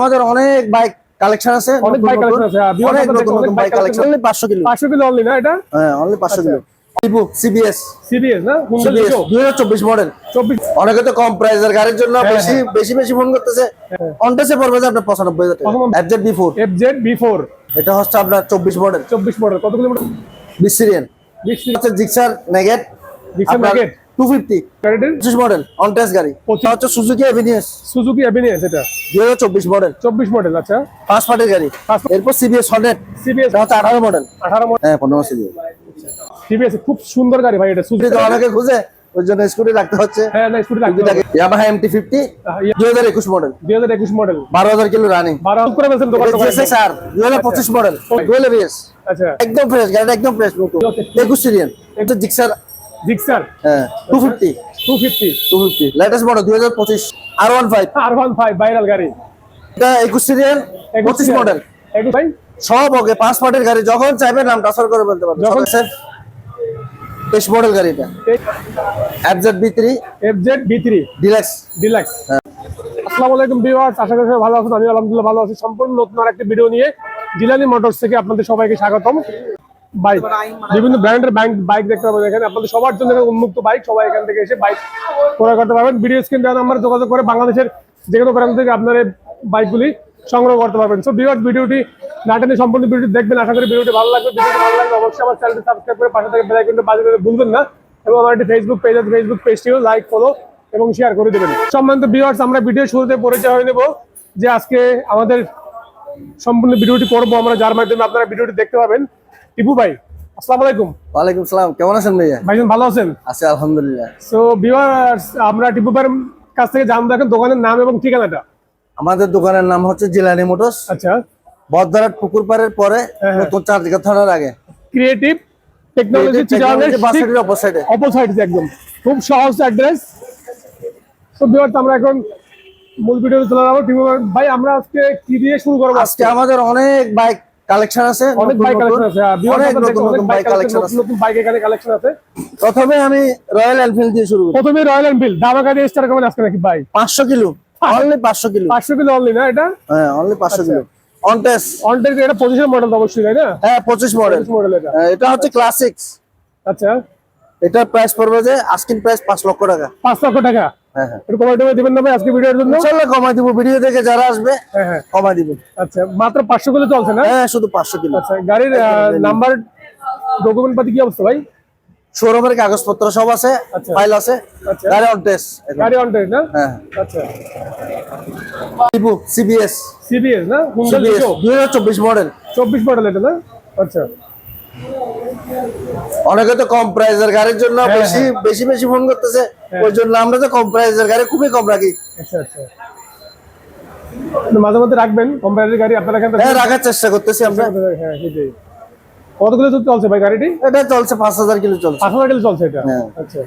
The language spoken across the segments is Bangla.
আমাদের অনেক বাইক কালেকশন আছে অনেক বাইক কালেকশন আছে হ্যাঁ, অনেক নতুন নতুন bike collection collection only 500 kilo. পাঁচশো কিলো অনলি না এটা? হ্যাঁ only 500 kilo. Livo CBS serious না? হুন্ডা 2024 মডেল চব্বিশ অনেকে তো কম প্রাইসের গাড়ির জন্য হ্যাঁ, বেশি বেশি বেশি ফোন করতেছে। অনটেসে পড়বে যে আপনার 95000 টাকা। FZ V four F Z V এটা হচ্ছে আপনার 24 মডেল চব্বিশ মডেল কত কিলোমিটার? বিসিরিয়ান বিশ হচ্ছে জিক্সার নেগেট Gixxer Nugget? 250 গাড়িটির 25 মডেল অনটেস গাড়ি। এটা হচ্ছে সুজুকি এভিনিউস সুজুকি অ্যাভিনিয়াস এটা? 2024 মডেল চব্বিশ মডেল আচ্ছা। পাঁচ পার্টের গাড়ি। এরপর সিবিএস 100 সিবিএস এটা হচ্ছে 18 মডেল মডেল হ্যাঁ 15 সিবিএস সিবিএস খুব সুন্দর গাড়ি ভাই এটা সুজুকি অনেকে খুঁজে ওই জন্য স্কুটি রাখতে হচ্ছে। হ্যাঁ না স্কুটি রাখতে হবে। ইয়ামাহা এমটি ফিফটি দুই হাজার একুশ মডেল দুই হাজার একুশ মডেল বারো হাজার কিলো রানিং বারো করে ফেলছেন দোকান দোকান। আর দুই হাজার পঁচিশ মডেল ডুয়েল এবিএস আচ্ছা। একদম ফ্রেশ গাড়িটা একদম ফ্রেশ নতুন। একুশ সিরিয়ান এটা জিক্সার জিক্সার হ্যাঁ two fifty two fifty two fifty latest model দুই হাজার পঁচিশ R one five R one five viral গাড়ি। এটা একুশ সিরিয়াল পঁচিশ মডেল একুশ ভাই? সব ওকে পাঁচ পার্টের গাড়ি যখন চাইবেন নাম ট্রান্সফার করে বলতে পারবেন। যখন- মডেল ডিলাক্স ডিলাক্স আসসালামু আলাইকুম ভিউয়ার্স আশা করি সবাই ভালো আছেন। আমি আলহামদুলিল্লাহ ভালো আছি। সম্পূর্ণ নতুন আরেকটি ভিডিও নিয়ে জিলানি মোটরস থেকে আপনাদের সবাইকে স্বাগতম। বাইক। বিভিন্ন ব্র্যান্ডের বাইক বাইক দেখতে পাবেন এখানে। আপনাদের সবার জন্য উন্মুক্ত বাইক। সবাই এখান থেকে এসে বাইক ক্রয় করতে পারবেন। ভিডিও স্ক্রিন দেওয়া নাম্বার যোগাযোগ করে বাংলাদেশের যে কোনো প্রান্ত থেকে আপনার বাইকগুলি সংগ্রহ করতে পারবেন। সো ভিউয়ার্স ভিডিওটি নাটেনে সম্পূর্ণ ভিডিওটি দেখবেন। আশা করি ভিডিওটি ভালো লাগবে। ভিডিওটি ভালো লাগবে অবশ্যই আমার চ্যানেলটি সাবস্ক্রাইব করে পাশে থেকে বেল আইকনটা বাজিয়ে দিতে ভুলবেন না। এবং আমার একটি ফেসবুক পেজ আছে। ফেসবুক পেজটিও লাইক ফলো এবং শেয়ার করে দেবেন। সম্মানিত ভিউয়ার্স আমরা ভিডিও শুরুতে পরিচয় হয়ে নেব যে আজকে আমাদের সম্পূর্ণ ভিডিওটি করব আমরা। যার মাধ্যমে আপনারা ভিডিওটি দেখতে পাবেন। টিপু ভাই আসসালামু আলাইকুম। ওয়ালাইকুম সালাম কেমন আছেন ভাইয়া? ভাইজান ভালো আছেন? আছি আলহামদুলিল্লাহ। সো ভিউয়ার্স আমরা টিপু ভাইয়ের কাছ থেকে জানব এখন দোকানের নাম এবং ঠিকানাটা। আমাদের দোকানের নাম হচ্ছে জিলানি মোটরস। আচ্ছা। পুকুর পাড়ের পরে হ্যাঁ, হ্যাঁ। নতুন চারদিকে থানার আগে। ক্রিয়েটিভ টেকনোলজি বাসের অপোসাইডে অপোসাইড একদম। খুব সহজ অ্যাড্রেস তো ভিউয়ার্স আমরা এখন মূল চলে যাব। টিপু ভাই আমরা আজকে কি দিয়ে শুরু করব? আজকে আমাদের অনেক বাইক কালেকশন আছে অনেক বাইক কালেকশন আছে। হ্যাঁ, অনেক নতুন নতুন বাইক কালেকশন আছে। নতুন বাইক এখানে কালেকশন আছে। প্রথমে আমি রয়্যাল এনফিল্ড দিয়ে শুরু করি। প্রথমে রয়্যাল এনফিল্ড স্টার আজকে নাকি ভাই পাঁচশো কিলো অনলি পাঁচশো কিলো। পাঁচশো কিলো অনলি না এটা? হ্যাঁ অনলি পাঁচশো কিলো। অনটেস অনটেক এটা পজিশন মডেল অবশ্যই তাই না? হ্যাঁ পঁচিশ মডেল মডেল এটা। এটা হচ্ছে ক্লাসিক্স আচ্ছা। এটার প্রাইস পড়বে যে আস্কিং প্রাইস পাঁচ লক্ষ টাকা। পাঁচ লক্ষ টাকা। হ্যাঁ হ্যাঁ। দিবেন না ভাই আজকে ভিডিওর জন্য? ইনশাল্লাহ দিব ভিডিও দেখে যারা আসবে হ্যাঁ হ্যাঁ। আচ্ছা মাত্র কিলো চলছে না? হ্যাঁ শুধু কিলো। আচ্ছা গাড়ির নাম্বার ডকুমেন্ট পাতি কি অবস্থা ভাই? শোরুমের কাগজপত্র সব আছে আচ্ছা। ফাইল আছে। আচ্ছা। গাড়ি অনটেস গাড়ি অনটেক না? হ্যাঁ আচ্ছা। লিবু সিবিএস সিবিএস না? হুন্ডা চব্বিশ মডেল। চব্বিশ মডেল এটা না? আচ্ছা। অনেকে তো কম প্রাইসের গাড়ির জন্য হ্যাঁ, বেশি বেশি বেশি ফোন করতেছে। ওই জন্য আমরা তো কম প্রাইজের গাড়ি খুবই কম রাখি। আচ্ছা আচ্ছা। মাঝে মধ্যে রাখবেন কোম্পানির গাড়ি আপনারা এখান হ্যাঁ রাখার চেষ্টা করতেছি আমরা। হ্যাঁ সেটাই কত কিলো চলছে ভাই গাড়িটি? এটা চলছে পাঁচ হাজার কিলো চলছে। পাঁচ হাজার কিলো চলছে এটা? হ্যাঁ। আচ্ছা।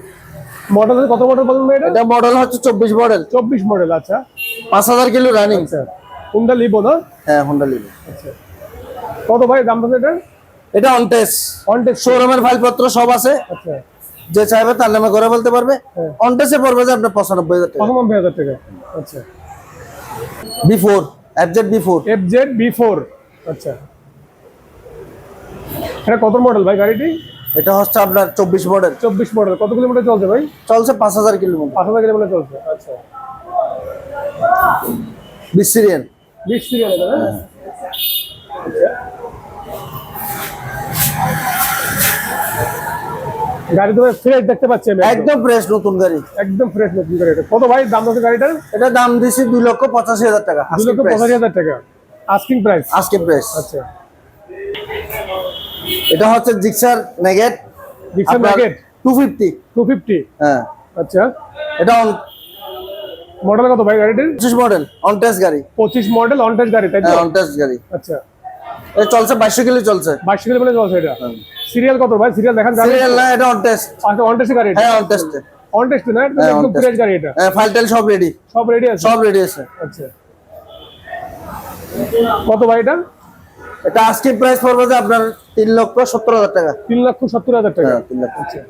মডেল কত মডেল বলুন ভাই এটা? মডেল হচ্ছে চব্বিশ মডেল চব্বিশ মডেল আচ্ছা। পাঁচ হাজার কিলো রানিং আচ্ছা। কোনটা লিবো না? হ্যাঁ হোন্ডা লিবু আচ্ছা। কত ভাই দাম এটা এটা অনটেস কন্টেক্ট শোরুমের ফাইলপত্র সব আছে। আচ্ছা। যে চাইবে তার নামে করে বলতে পারবে। হ্যাঁ। অনটেসে পড়বে যে আপনার পঁচানব্বই হাজার টাকা। পঁচানব্বই হাজার টাকা। আচ্ছা। V four FZ V four F Z V four আচ্ছা। এটা কত মডেল ভাই গাড়িটি? এটা হচ্ছে আপনার চব্বিশ মডেল চব্বিশ মডেল কত কিলোমিটার চলছে ভাই? চলছে পাঁচ হাজার কিলোমিটার পাঁচ হাজার কিলোমিটার চলছে। আচ্ছা। বিসিরিয়ান বিশ সিরিয়াল এটা গাড়ি তো ফ্রেশ দেখতে পাচ্ছি আমি একদম। ফ্রেশ নতুন গাড়ি। একদম ফ্রেশ নতুন গাড়ি এটা। কত ভাই দাম আছে গাড়িটার? এটা দাম দিছি দুই লক্ষ পঁচাশি হাজার টাকা লক্ষ পঁচাশি হাজার টাকা। আস্কিং প্রাইস প্রাইস আচ্ছা। এটা হচ্ছে জিক্সার নেগেট হ্যাঁ। আচ্ছা। এটা মডেল কত ভাই গাড়িটির? মডেল গাড়ি। পঁচিশ মডেল অনটেজ গাড়ি তাই তো? হ্যাঁ গাড়ি। আচ্ছা। এটা চলছে বাইশশো কিলো চলছে। বাইশ কিলোমিটার চলছে এটা? সিরিয়াল কত ভাই? সিরিয়াল দেখান গাড়ি। সিরিয়াল না এটা অনটেস আচ্ছা অনটেজ গাড়ি এটা? হ্যাঁ অনটেস্ট অনটেজ না? এটা হ্যাঁ, একদম ফ্রেশ গাড়ি এটা। হ্যাঁ ফাইল টাইল সব রেডি সব রেডি আছে? সব রেডি আছে। আচ্ছা। কত ভাই এটা? এটা আজকে প্রাইস পড়বে যে আপনার তিন লক্ষ সত্তর হাজার টাকা। তিন লক্ষ সত্তর হাজার টাকা। হ্যাঁ তিন লক্ষ। আচ্ছা।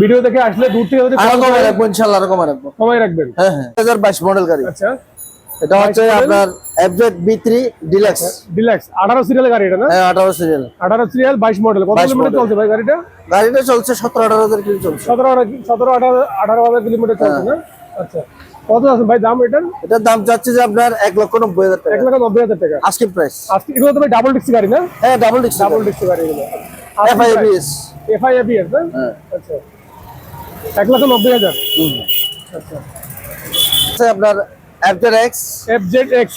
ভিডিও দেখে আসলে দূর থেকে যদি আরও কল কমে রাখব ইনশাল্লাহ আরও কমে রাখব। কমাই রাখবেন? হ্যাঁ হ্যাঁ। হাজার বাইশ মডেল গাড়ি। আচ্ছা। এটা হচ্ছে আপনার FZ V three deluxe deluxe আঠারো সিরিয়াল গাড়ি এটা না? হ্যাঁ আঠারো সিরিয়াল আঠারো সিরিয়াল বাইশ মডেল কত কিলোমিটার চলছে ভাই গাড়িটা? গাড়িটা চলছে সতেরো আঠারো হাজার কিলো চলছে। সতেরো সতেরো আঠারো আঠারো হাজার কিলোমিটার চলছে না? আচ্ছা। কত আছে ভাই দাম এটার? এটার দাম যাচ্ছে যে আপনার এক লক্ষ নব্বই হাজার এক টাকা লাখ নব্বই হাজার টাকা। আজকে প্রাইস আজকে এগুলো তো ভাই ডাবল ডিক্সি গাড়ি না? হ্যাঁ ডাবল ডিক্স ডাবল ডিক্সি গাড়ি এগুলো। এফআইবিএস এফআই এবিএস না? হ্যাঁ। আচ্ছা। এক লাখ নব্বই হাজার। আচ্ছা। আছে আপনার FZ X F Z X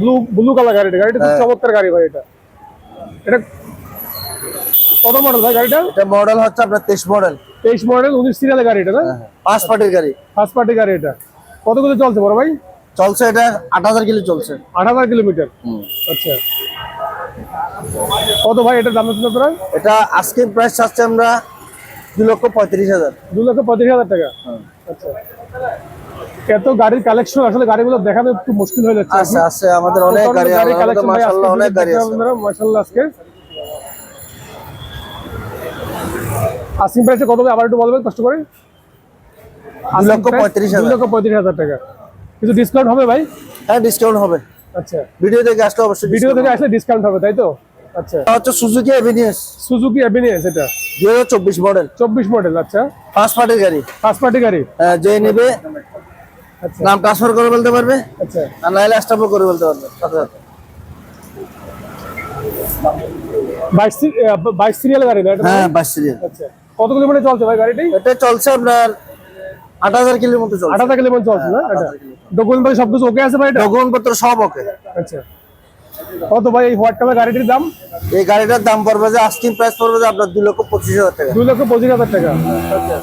blue blue colour গাড়িটা গাড়িটা খুব হ্যাঁ। চমৎকার গাড়ি ভাই এটা। এটা কত মডেল ভাই গাড়িটা? এটা মডেল হচ্ছে আপনার তেইশ মডেল তেইশ মডেল উনিশ সিরিয়ালের গাড়ি এটা না? পাঁচ পার্টির গাড়ি। ফার্স্ট পার্টি গাড়ি এটা। কতগুলো চলছে বড় ভাই? চলছে এটা আট হাজার কিলো চলছে। আট হাজার কিলোমিটার। আচ্ছা। কত ভাই এটার দাম আছে আপনারা? এটা আজকে প্রাইস চাচ্ছে আমরা দু লক্ষ পঁয়ত্রিশ হাজার। দু লক্ষ পঁয়ত্রিশ হাজার টাকা। আচ্ছা। এত গাড়ির কালেকশন আসলে গাড়িগুলো দেখানো একটু মুশকিল হয়ে যাচ্ছে। আছে আছে আমাদের অনেক গাড়ি কালেকশন মাসাল্লাহ অনেক গাড়ি আছে। আপনারা মাশাআল্লাহ আজকে। আসিং প্রাইসে কত হবে? আবার একটু বলবেন কষ্ট করে? দু লক্ষ পঁয়ত্রিশ দুই হাজার। লক্ষ পঁয়ত্রিশ হাজার টাকা। কিছু ডিসকাউন্ট হবে ভাই? হ্যাঁ ডিসকাউন্ট হবে। আচ্ছা। ভিডিও থেকে আসলে অবশ্যই ভিডিও থেকে আসলে ডিসকাউন্ট হবে তাই তো? আচ্ছা। হচ্ছে সুজুকি এভিনিউস সুজুকি এবিনিএস এটা। দুই হাজার চব্বিশ মডেল চব্বিশ মডেল আচ্ছা। ফার্স্ট পার্টির গাড়ি। ফার্স্ট পার্টি গাড়ি? হ্যাঁ, যে নেবে আচ্ছা নাম ট্রান্সফার করে বলতে পারবে? আচ্ছা। আর নাহলে স্টাম্পও করে বলতে পারবে। সাথে সাথে বাইশ সিরিয়াল গাড়ি হ্যাঁ বাইশ সিরিয়াল আচ্ছা। কত কিলোমিটার চলছে ভাই গাড়িটি? এটা চলছে আপনার আট হাজার কিলোর মতো চলছে। আট হাজার কিলোমিটার চলছে না? এটা ডকুমেন্ট ওকে আছে ভাই ডকুমেন্টপত্র সব ওকে আচ্ছা। কত ভাই এই কালার গাড়িটির দাম? এই গাড়িটার দাম পড়বে যে আস্কিং প্রাইস পড়বে যে আপনার দুই লক্ষ পঁচিশ হাজার টাকা। দুই লক্ষ পঁচিশ হাজার টাকা। আচ্ছা।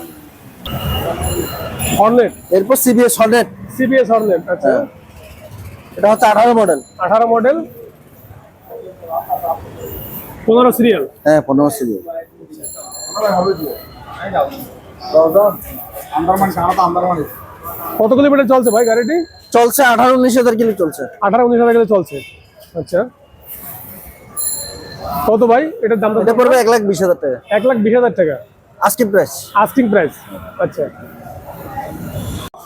হর্নেট এরপর সিবিএস হন্ড্রেড সিবিএস হর্নেট আচ্ছা। এটা হচ্ছে আঠারো মডেল আঠারো মডেল পনেরো সিরিয়াল হ্যাঁ পনেরো সিরিয়াল কত কিলোমিটার চলছে ভাই গাড়িটি? চলছে আঠারো উনিশ হাজার কিলো চলছে। আঠারো উনিশ হাজার কিলো চলছে। আচ্ছা। কত ভাই? এটার দাম এটা পড়বে এক লাখ বিশ হাজার টাকা। এক লাখ বিশ হাজার টাকা। আস্কিং প্রাইস আস্কিং প্রাইস আচ্ছা।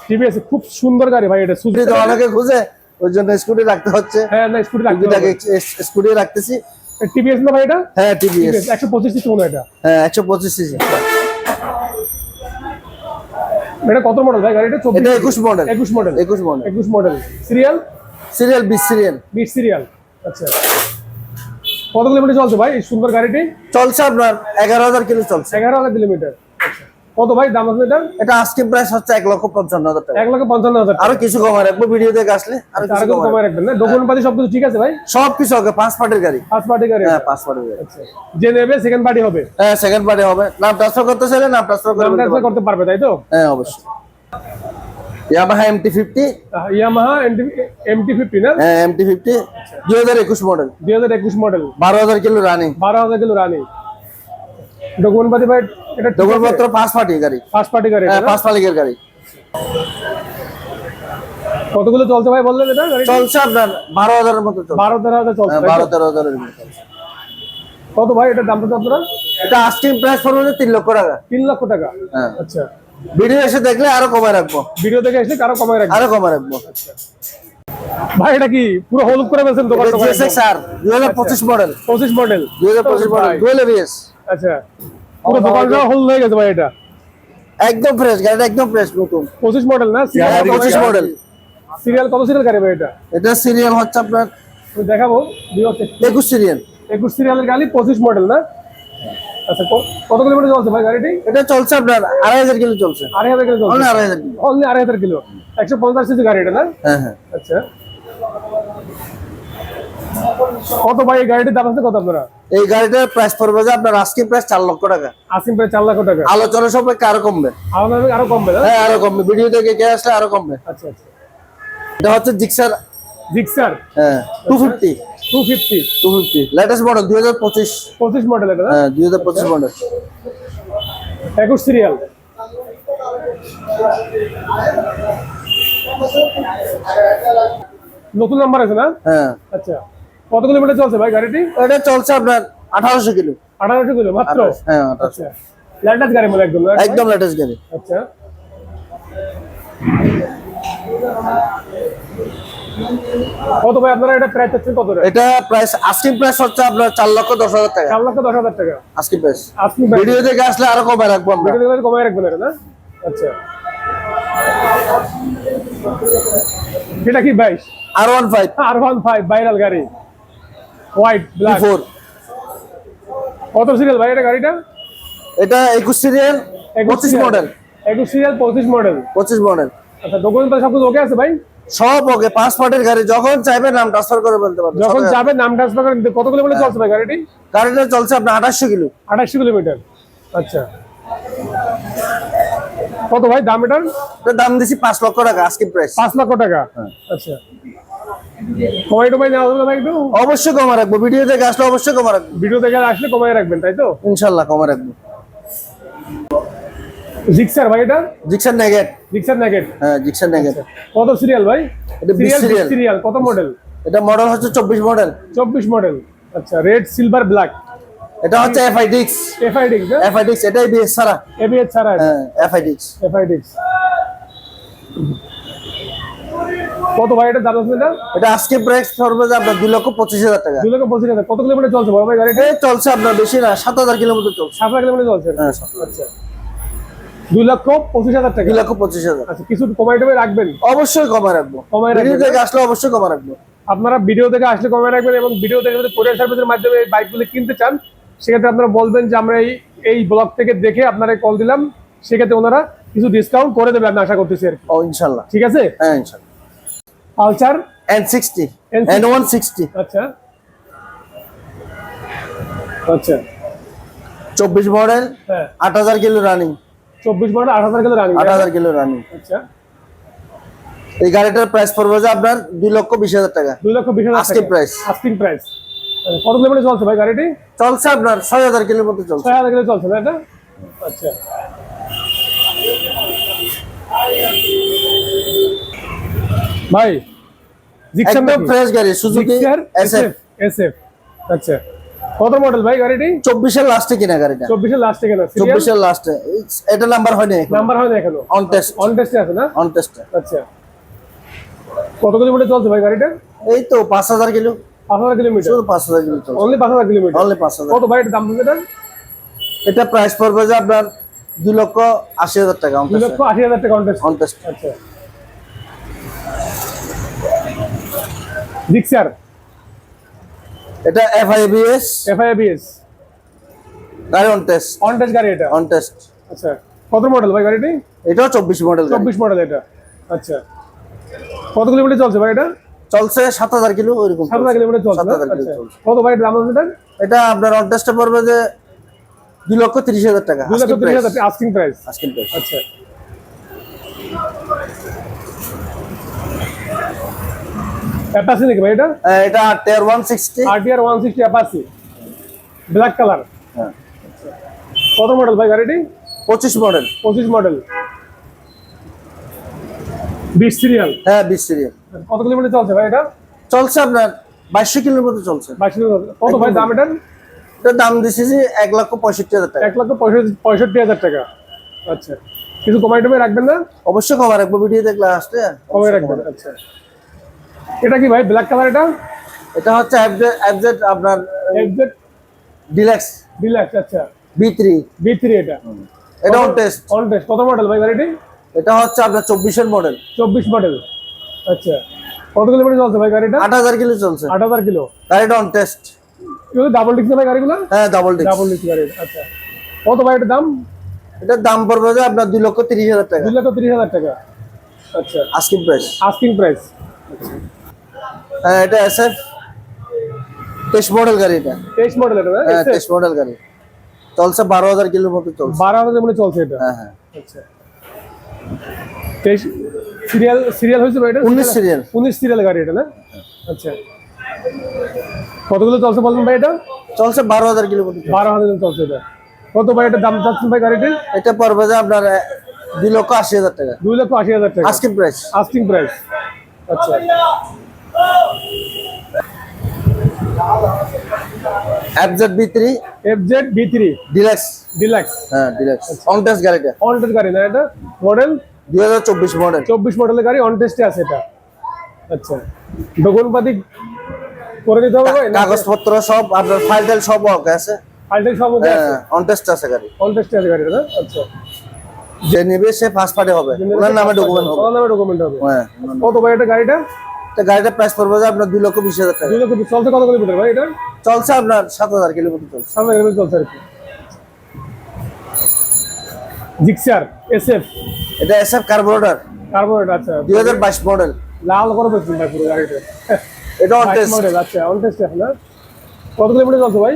টিভিএস খুব সুন্দর গাড়ি ভাই এটা সুজুকি তো অনেকে খুঁজে ওই জন্য স্কুটি রাখতে হচ্ছে। হ্যাঁ না স্কুটি রাখতে স্কুটি রাখতেছি। টিভিএস না ভাই এটা? হ্যাঁ টিভিএস একশো পঁচিশ সিসি মনে হয় এটা। হ্যাঁ একশো পঁচিশ সিসি। এটা কত মডেল ভাই? গাড়িটা চব্বিশ এটা একুশ মডেল একুশ মডেল একুশ মডেল একুশ মডেল সিরিয়াল সিরিয়াল বিশ সিরিয়াল বিশ সিরিয়াল আচ্ছা। কত কিলোমিটার চলছে ভাই এই সুন্দর গাড়িটি? চলছে আপনার এগারো হাজার কিলো চলছে। এগারো হাজার কিলোমিটার। আচ্ছা। কত ভাই দাম আছে এটা এটা আস্কিং প্রাইস হচ্ছে এক লক্ষ পঞ্চান্ন হাজার টাকা। এক লক্ষ পঞ্চান্ন হাজার আরও কিছু কমায় রাখব ভিডিও দেখে আসলে আরও টাকা কিছু কমায় রাখবেন না। ডকুমেন্ট পাতি সবকিছু ঠিক আছে ভাই? সব কিছু হবে পাঁচ পার্টির গাড়ি। ফার্স্ট পার্টি গাড়ি হ্যাঁ পাঁচ পার্টির গাড়ি। আচ্ছা যে নেবে সেকেন্ড পার্টি হবে। হ্যাঁ সেকেন্ড পার্টি হবে। নাম ট্রান্সফার করতে চাইলে নাম ট্রান্সফার করে। করতে পারবে তাই তো? হ্যাঁ অবশ্যই। Yamaha MT fifty Yamaha MT fifty না? হ্যাঁ এমটি ফিফটি দুই হাজার একুশ মডেল দুই হাজার একুশ মডেল বারো হাজার কিলো রানিং বারো হাজার কিলো রানি ডকুমেন্ট পাতি ভাই এটা পাঁচ পার্টি গাড়ি। ফার্স্ট পার্টি গাড়ি হ্যাঁ পাঁচ মালিকের গাড়ি। কতগুলো চলছে ভাই বললেন এটা গাড়ি চলছে আপনার বারো হাজারের মতো চলছে। বারো তেরো হাজার চলছে হ্যাঁ? বারো তেরো হাজারের মতো কত ভাই এটার দাম তো আপনারা? এটা আস্কিং প্রাইস পড়বে তিন লক্ষ টাকা। তিন লক্ষ টাকা? হ্যাঁ। আচ্ছা। ভিডিও এসে দেখলে আরও কমায় রাখব। ভিডিও দেখে আসলে কারও কমায় রাখবে। আরও কমায় রাখব। ভাই এটা কি পুরো হলুদ করে ফেলছেন দোকান আর দুই হাজার পঁচিশ মডেল পঁচিশ মডেল দুই হাজার পঁচিশ মডেল ডুয়েল এবিএস আচ্ছা। পুরো দোকানটা হলুদ হয়ে গেছে ভাই এটা। একদম ফ্রেশ গাড়িটা একদম ফ্রেশ নতুন। পঁচিশ মডেল না? হ্যাঁ, পঁচিশ মডেল সিরিয়াল কত সিরিয়াল গাড়ি ভাই এটা? এটা সিরিয়াল হচ্ছে আপনার দেখাবো বিগত একুশ সিরিয়াল একুশ সিরিয়ালের গাড়ি পঁচিশ মডেল না? আচ্ছা কত কিলোমিটার চলছে ভাই গাড়িটি? এটা চলছে আপনার আড়াই হাজার কিলো চলছে। আড়াই হাজার কিলো চলছে। আড়াই হাজার কিলো। আড়াই হাজার কিলো। একশো পঞ্চাশ সিসি গাড়ি এটা না? হ্যাঁ হ্যাঁ। আচ্ছা। কত ভাই এই গাড়িটির দাম আছে কত আপনারা? এই গাড়িটার প্রাইস পড়বে যে আপনার আজকে প্রাইস চার লক্ষ টাকা। আসিম প্রায় চার লক্ষ টাকা। আলোচনা সাপেক্ষে আরও কমবে। আমাদের আরও কমবে হ্যাঁ আরও কমবে। ভিডিও দেখে কে আসলে আরও কমবে। আচ্ছা আচ্ছা। এটা হচ্ছে জিক্সার জিক্সার হ্যাঁ two fifty two fifty two fifty latest model দুই হাজার পঁচিশ। পঁচিশ মডেল এটা হ্যাঁ দুই হাজার পঁচিশ মডেল একুশ সিরিয়াল নতুন নাম্বার আছে না? হ্যাঁ। আচ্ছা। কত কিলোমিটার চলছে ভাই গাড়িটি? এটা চলছে আপনার আঠারোশো কিলো। আঠারোশো কিলো মাত্র? হ্যাঁ আঠারোশো। আচ্ছা। ল্যান্ডাস গাড়ি বলে একদম একদম লেটেস্ট গাড়ি। আচ্ছা। কত ভাই আপনারা? এটা প্রাইস চাচ্ছেন কত এটা প্রাইস আস্কিং প্রাইস হচ্ছে আপনার চার লক্ষ দশ হাজার টাকা। চার লক্ষ দশ হাজার টাকা। আস্কিং প্রাইস আপনি ভিডিও থেকে আসলে আরও কমে রাখব আমরা। ভিডিও কমাই রাখবেন এটা না? আচ্ছা। এটা কি বাইশ? R one five R one five viral গাড়ি। হোয়াইট ব্ল্যাক ফোর কত সিরিয়াল ভাই এটা গাড়িটা? এটা একুশ সিরিয়াল পঁচিশ মডেল একুশ সিরিয়াল পঁচিশ মডেল পঁচিশ মডেল আচ্ছা ডকুমেন্ট সব কিছু ওকে আছে ভাই? সব ওকে পাসপোর্টের গাড়ি যখন চাইবে নাম ট্রান্সফার করে বলতে পারবে। যখন যাবে নাম ট্রান্সফার করে কত কিলোমিটার চলছে ভাই গাড়িটি? গাড়িটা চলছে আপনার আঠাশশো কিলো। আঠাশশো কিলোমিটার আচ্ছা। কত ভাই দাম এটার? দাম দিছি পাঁচ লক্ষ টাকা আজকে প্রাইস পাঁচ লক্ষ টাকা। আচ্ছা। কমাই টমাই নেওয়া যাবে ভাই একটু? অবশ্যই কমা রাখব। ভিডিও থেকে আসলে অবশ্যই কমা রাখব। ভিডিও দেখে আসলে কমাই রাখবেন তাই তো? ইনশাল্লাহ কমা রাখব। জিক্সার ভাই এটা? Gixxer naked. Gixxer naked? হ্যাঁ জিক্সার নেগেট। কত সিরিয়াল ভাই? এটা 20 সিরিয়াল সিরিয়াল। কত মডেল? এটা মডেল হচ্ছে চব্বিশ মডেল। চব্বিশ মডেল। আচ্ছা রেড সিলভার ব্ল্যাক এটা হচ্ছে এফআইডিক্স এফআইডিক্স এফআইডিক্স এটাই বিএস ছাড়া। এবিএস ছাড়া হ্যাঁ এফআইডিক্স এফআইডিক্স কত ভাই এটা দাম আছে এটা আজকে প্রাইস যে আপনার দুই লক্ষ পঁচিশ হাজার টাকা। দুই লক্ষ পঁচিশ হাজার। কত কিলোমিটার চলছে বড় ভাই গাড়িটা? চলছে আপনার বেশি না সাত হাজার কিলোমিটার চলছে। সাত হাজার কিলোমিটার চলছে? হ্যাঁ আচ্ছা। দুই লক্ষ পঁচিশ হাজার টাকা? দুই লক্ষ পঁচিশ হাজার। আচ্ছা কিছু কমাই টমাই রাখবেন? অবশ্যই কমা রাখব। কমায় রাখবেন, ভিডিও থেকে আসলে অবশ্যই কমা রাখব। আপনারা ভিডিও থেকে আসলে কমাই রাখবেন এবং ভিডিও থেকে যদি কোরিয়ার সার্ভিসের মাধ্যমে এই বাইকগুলি কিনতে চান সেক্ষেত্রে আপনারা বলবেন যে আমরা এই এই ব্লগ থেকে দেখে আপনারা কল দিলাম। সেক্ষেত্রে ওনারা কিছু ডিসকাউন্ট করে দেবে আমি আশা করতেছি আর কি। ইনশাল্লাহ। ঠিক আছে? হ্যাঁ ইনশাল্লাহ। Pulsar? N sixty N60 N one sixty আচ্ছা। আচ্ছা। চব্বিশ মডেল হ্যাঁ। আট হাজার কিলো রানিং চব্বিশ মডেল আট হাজার কিলো রানিং আট হাজার কিলো রানিং আচ্ছা। এই গাড়িটার প্রাইস পড়বে যে আপনার দুই লক্ষ বিশ হাজার টাকা। দুই লক্ষ বিশ হাজার Asking price। আস্কিং প্রাইস কত কিলোমিটার চলছে ভাই গাড়িটি? চলছে আপনার ছয় হাজার কিলোর মতো চলছে। ছয় হাজার কিলো চলছে না? এটা আচ্ছা। ভাই একদম ফ্রেশ গাড়ি সুজুকি এসএফ এসএফ আচ্ছা। কত মডেল ভাই গাড়িটি? চব্বিশের লাস্টে কিনা গাড়িটা। চব্বিশের লাস্টে কেনা সিরিয়াল চব্বিশের লাস্টে এটা নাম্বার হয়নি নাম্বার হয় না এখনও। অন টেস্ট অন টেস্টে আছে না? অন টেস্ট আচ্ছা। কত কিলোমিটার চলছে ভাই গাড়িটা? এই তো পাঁচ হাজার কিলো। পাঁচ হাজার কিলোমিটার শুধু পাঁচ হাজার কিলো চলছে। অনলি পাঁচ হাজার কিলোমিটার অনলি পাঁচ হাজার। কত ভাই এটা দাম এটা এটা প্রাইস পড়বে যে আপনার দুই লক্ষ আশি হাজার টাকা অন দুই লক্ষ আশি হাজার টাকা অন টেস্ট অন টেস্ট আচ্ছা। জিক্সার এটা এফআইবিএস এফআইবিএস গাড়ি অন টেস্ট অন টেস্ট গাড়ি এটা? অন টেস্ট আচ্ছা। কত মডেল ভাই গাড়িটি? এটাও চব্বিশ মডেল চব্বিশ মডেল এটা। আচ্ছা। কত কিলোমিটার চলছে ভাই এটা? চলছে সাত হাজার কিলো ওইরকম সাত হাজার কিলোমিটার চলছে আচ্ছা। চলছে। কত ভাই দাম এটা এটা আপনার অন টেস্টে পড়বে যে দুই লক্ষ তিরিশ হাজার টাকা। দুই লক্ষ তিরিশ হাজার আস্কিং প্রাইস আজকের প্রাইস আচ্ছা। অ্যাপাসি নাকি ভাই এটা? এটা টেয়ার one sixty RTR one sixty Apache black colour হ্যাঁ। কত মডেল ভাই গাড়িটি? পঁচিশ মডেল পঁচিশ মডেল বিশ সিরিয়াল হ্যাঁ বিশ সিরিয়াল কত কিলোমিটার চলছে ভাই এটা? চলছে আপনার বাইশশো কিলোমিটার মতো চলছে বাইশ কিলোমিটার কত ভাই দাম এটা এটার দাম দিছি যে এক লক্ষ পঁয়ষট্টি হাজার টাকা। এক লক্ষ পঁয়ষট্টি পঁয়ষট্টি হাজার টাকা। আচ্ছা। কিছু কমাই টমাই রাখবেন না? অবশ্যই কমা রাখব ভিডিও দেখলে আসলে। কমাই রাখবেন আচ্ছা। এটা কি ভাই ব্ল্যাক কালার এটা? এটা হচ্ছে এফজেড আপনার এক্সেট ডিলাক্স ডিলাক্স আচ্ছা। বি থ্রি বি থ্রি এটা। এটা অন টেস্ট অন টেস্ট কত মডেল ভাই গাড়িটি? এটা হচ্ছে আপনার চব্বিশের মডেল চব্বিশ মডেল আচ্ছা। কত কিলোমিটার চলছে ভাই গাড়িটা? আট হাজার কিলো চলছে। আট হাজার কিলো। গাড়িটা অন টেস্ট এগুলো ডাবল ডিক্স ভাই গাড়িগুলো? হ্যাঁ ডাবল ডিস্ক ডাবল ডিক্স গাড়ি আচ্ছা। কত ভাই এটার দাম? এটার দাম পড়বে যে আপনার দুই লক্ষ তিরিশ হাজার টাকা। দুই লক্ষ তিরিশ হাজার টাকা। আচ্ছা। আস্কিং প্রাইস আস্কিং প্রাইস হ্যাঁ এটা এসএফ তেইশ মডেল গাড়ি এটা। তেইশ মডেল এটা হ্যাঁ তেইশ মডেল গাড়ি। চলছে বারো হাজার কিলোর মতো চলছে। বারো হাজার মনে চলছে এটা? হ্যাঁ হ্যাঁ। আচ্ছা। সিরিয়াল সিরিয়াল ভাই এটা? উনিশ সিরিয়াল উনিশ সিরিয়াল গাড়ি এটা না? আচ্ছা। কতগুলো চলছে বলবেন ভাই এটা? চলছে বারো হাজার কিলো মতো চলছে। বারো হাজার চলছে এটা। কত ভাই এটা দাম চাচ্ছেন ভাই গাড়িটির? এটা পড়বে যে আপনার দুই লক্ষ আশি হাজার টাকা। দুই লক্ষ আশি হাজার টাকা। আস্কিং প্রাইস আস্কিং প্রাইস আচ্ছা। FZ V three F Z V three deluxe deluxe হ্যাঁ ডিলাক্স অন টেস্ট গাড়িটা? অন টেস্ট গাড়ি না এটা? মডেল মডেল চব্বিশ মডেলের গাড়ি অন টেস্টে আছে এটা। আচ্ছা। করে দিতে হবে কাগজপত্র সব আপনার ফাইল টাইল সব ওকে আছে? সব ওকে হ্যাঁ অন টেস্ট আছে গাড়ি। টেস্ট আছে না? আচ্ছা। যে নেবে সে ফার্স্ট পার্টি হবে। ওনার নামে ডকুমেন্ট হবে। ওনার নামে ডকুমেন্ট হবে। হ্যাঁ কত ভাই এটা গাড়িটা? তো গাড়িটা প্রাইস পড়বে যে আপনার দুই লক্ষ বিশ হাজার টাকা। দুই লক্ষ বিশ- চলছে কত কিলোমিটার ভাই এটা? চলছে আপনার সাত হাজার কিলোমিটার চলছে। সামনে এখানে চলছে আর কি। জিক্সার এসএফ এটা এসএফ কার্বোরেটর কার্বোরেট আচ্ছা। দুই হাজার বাইশ মডেল লাল করে পেয়েছেন ভাই পুরো গাড়িটা। এটা অন টেস্ট মডেল আচ্ছা অন টেস্ট এখন কত কিলোমিটার চলছে ভাই?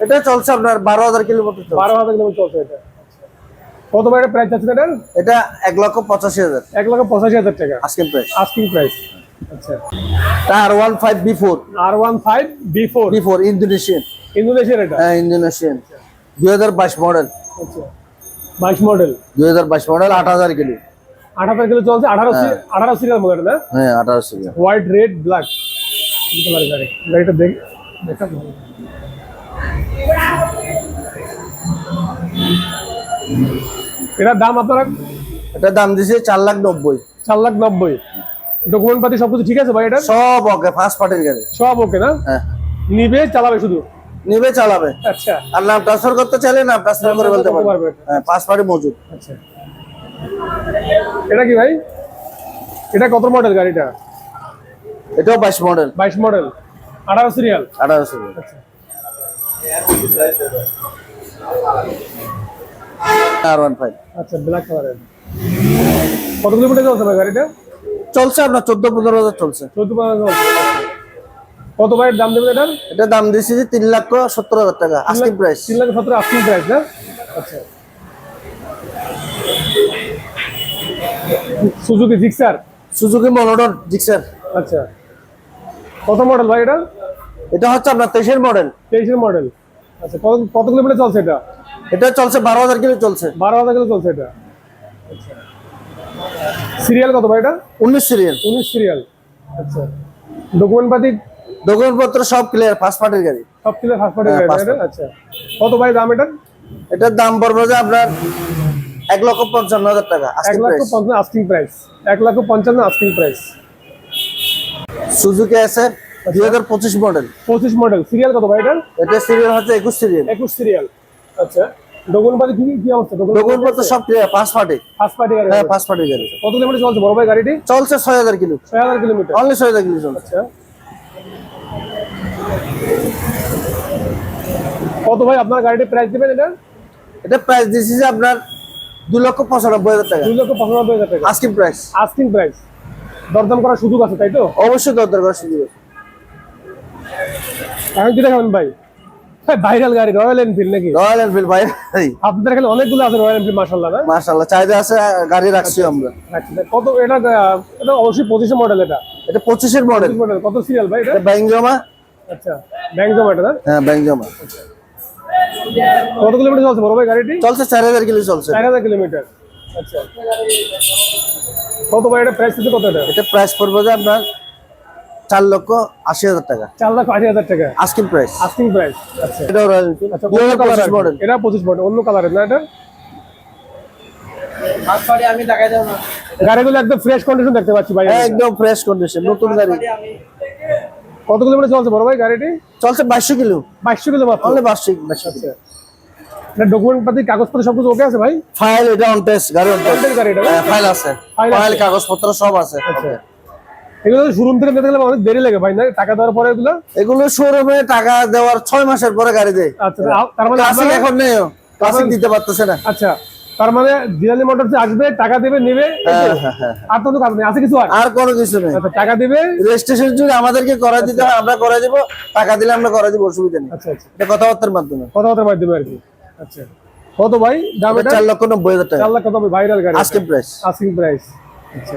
এটা চলছে আপনার বারো হাজার কিলোমিটার চলছে। হাজার কিলোমিটার চলছে এটা। কত ভাই এটা প্রাইস আছে এটার এটা এক লক্ষ পঁচাশি হাজার। এক লক্ষ পঁচাশি হাজার টাকা। আজকের প্রাইস আস্কিং প্রাইস আচ্ছা। R one five V four R one five V four V four Indonesian ইন্দোনেশিয়ার এটা? হ্যাঁ ইন্দোনেশিয়ান দুই হাজার বাইশ মডেল আচ্ছা। বাইশ মডেল দুই হাজার বাইশ মডেল আট হাজার কিলো। আঠারো কিলো চলছে আঠারো আঠারো সিরিয়াল মডেল না? হ্যাঁ আঠারোশো কিলো হোয়াইট রেড ব্ল্যাক গাড়ি। গাড়িটা দেখ দেখা এটার দাম আপনারা? এটা দাম দিছে চার লাখ নব্বই। চার লাখ নব্বই। ডকুমেন্ট পাতি সবকিছু ঠিক আছে ভাই এটা? সব ওকে ফার্স্ট পার্টির গাড়ি সব ওকে না? হ্যাঁ। নিবে চালাবে শুধু? নিবে চালাবে। আচ্ছা। আর নাম ট্রান্সফার করতে চাইলে নাম ট্রান্সফার করে বলতে পারবে। হ্যাঁ পাঁচ পার্টি মজুদ। আচ্ছা। এটা কি ভাই? এটা কত মডেল গাড়িটা? এটাও বাইশ মডেল বাইশ মডেল আঠারো সিরিয়াল কিলো আচ্ছা। আর ওয়ান ফাইভ আচ্ছা ব্ল্যাক কালারের কত কিলোমিটার চলছে ভাই গাড়িটা? চলছে আপনার চোদ্দ পনেরো হাজার চলছে। চৌদ্দ পাঁচ কত ভাইয়ের দাম দেবেন এটার? এটা দাম দিয়েছি যে তিন লাখ সত্তর হাজার টাকা আস্কিং প্রাইস তিন লাখ সতেরো আস্কিং প্রাইস না? আচ্ছা। Suzuki Gixxer? Suzuki monotone Gixxer. আচ্ছা। কত মডেল ভাই এটা এটা হচ্ছে আপনার তেইশের মডেল। তেইশের মডেল। আচ্ছা কত কত কিলোমিটার চলছে এটা? এটা চলছে বারো হাজার কিলো চলছে। বারো হাজার কিলো চলছে এটা। আচ্ছা। সিরিয়াল কত ভাই এটা? উনিশ সিরিয়াল। উনিশ সিরিয়াল। আচ্ছা। ডকুমেন্ট পাতি ডকুমেন্ট পত্র সব ক্লিয়ার ফার্স্ট পার্টির গাড়ি। সব কিলো ফার্স্ট পার্টি হ্যাঁ, first আচ্ছা। কত ভাই দাম এটার? এটার দাম পড়বে যে আপনার এক লক্ষ পঞ্চান্ন হাজার টাকা এক প্রাইস পঞ্চান্ন আস্কিং প্রাইস এক লাখ পঞ্চান্ন আস্কিং প্রাইস সুজুকি আছে দুই হাজার পঁচিশ মডেল পঁচিশ মডেল সিরিয়াল কত ভাই এটার? এটা সিরিয়াল হচ্ছে একুশ সিরিয়াল একুশ সিরিয়াল আচ্ছা। কি কি অবস্থা? সব পার্টি পার্টি গাড়ি হ্যাঁ ফার্স্ট পার্টির গাড়ি। কত কিলোমিটার চলছে বড় ভাই গাড়িটি? চলছে ছয় হাজার কিলো। ছয় হাজার কিলোমিটার। অনলি কিলো চলছে। আচ্ছা। কত ভাই আপনার গাড়িটি প্রাইস দিবেন এটা? এটা প্রাইস দিয়েছি যে আপনার লক্ষ পঁচানব্বই হাজার টাকা। দুই লক্ষ পঁচানব্বই হাজার টাকা। আস্কিং প্রাইস আস্কিং প্রাইস দরদাম করার সুযোগ আছে তাই তো? অবশ্যই দরকার করার সুযোগ আছে। আমি কি দেখাবেন ভাই? ভাইরাল গাড়ি রয়্যাল এনফিল্ড নাকি? রয়্যাল এনফিল্ড ভাই। আপনাদের এখানে অনেকগুলো আছে রয়্যাল এনফিল্ড মার্শাল্লাহ না? মার্শাল্লাহ চাহিদা আছে গাড়ি রাখছি আমরা। কত এটা এটা অবশ্যই পঁচিশে মডেল এটা। এটা পঁচিশের মডেল মডেল কত সিরিয়াল ভাই এটা? ব্যাংক আচ্ছা ব্যাংক জমা এটা হ্যাঁ ব্যাংক কত কিলোমিটার চলছে বড় ভাই গাড়িটি? চলছে চার হাজার কিলো চলছে। চার হাজার কিলোমিটার আচ্ছা। কত ভাই এটা প্রাইস কত এটা? এটা প্রাইস পড়বে যে আপনার চার লক্ষ আশি হাজার টাকা। চার লাখ আশি হাজার টাকা। আস্কিং প্রাইস আস্কিং প্রাইস আচ্ছা। এটাও রয়্যাল এনফিল্ড আচ্ছা অন্য কালার পঁচিশ মডেল এটা পঁচিশ মডেল অন্য কালারের না এটা? আমি দেখাই দেবো না। গাড়িগুলো একদম ফ্রেশ কন্ডিশন দেখতে পাচ্ছি ভাই একদম ফ্রেশ কন্ডিশন নতুন গাড়ি। কত কিলোমিটার চলছে বড় ভাই গাড়িটি? চলছে বাইশশো কিলো। বাইশশো কিলো মাত্র? অনলি বাইশশো বাইশশো আচ্ছা। এটা ডকুমেন্ট পাতি কাগজপত্র সব কিছু ওকে আছে ভাই? ফাইল এটা অন টেস্ট গাড়ি অন টেস্ট গাড়ি এটা ফাইল আছে। ফাইল কাগজপত্র সব আছে। আচ্ছা। এগুলো শোরুম থেকে নিতে গেলে অনেক দেরি লাগে ভাই না? টাকা দেওয়ার পরে এগুলো? এগুলো শোরুমে টাকা দেওয়ার ছয় মাসের পরে গাড়ি দেয়। আচ্ছা তার মানে ক্লাসিক এখন নেই ক্লাসিক দিতে পারতেছে না। আচ্ছা তার মানে জিলানি মোটরস আসবে টাকা দেবে নেবে? হ্যাঁ, হ্যাঁ, হ্যাঁ। আর কোনো কাজ নেই আছে কিছু আর? আর কোনো কিছু নেই। আচ্ছা টাকা দিবে? রেজিস্ট্রেশন যদি আমাদেরকে করা দিতে হয় আমরা করে দিব টাকা দিলে আমরা করে দিব অসুবিধা নেই। আচ্ছা আচ্ছা। এটা কথাবার্তার মাধ্যমে। কথাবার্তার মাধ্যমে আর কি। আচ্ছা। কত ভাই? দাম এটা এটা? চার লক্ষ নব্বই হাজার টাকা। চার লাখ কত ভাইরাল গাড়ি। আজকে প্রাইস আস্কিং প্রাইস আচ্ছা।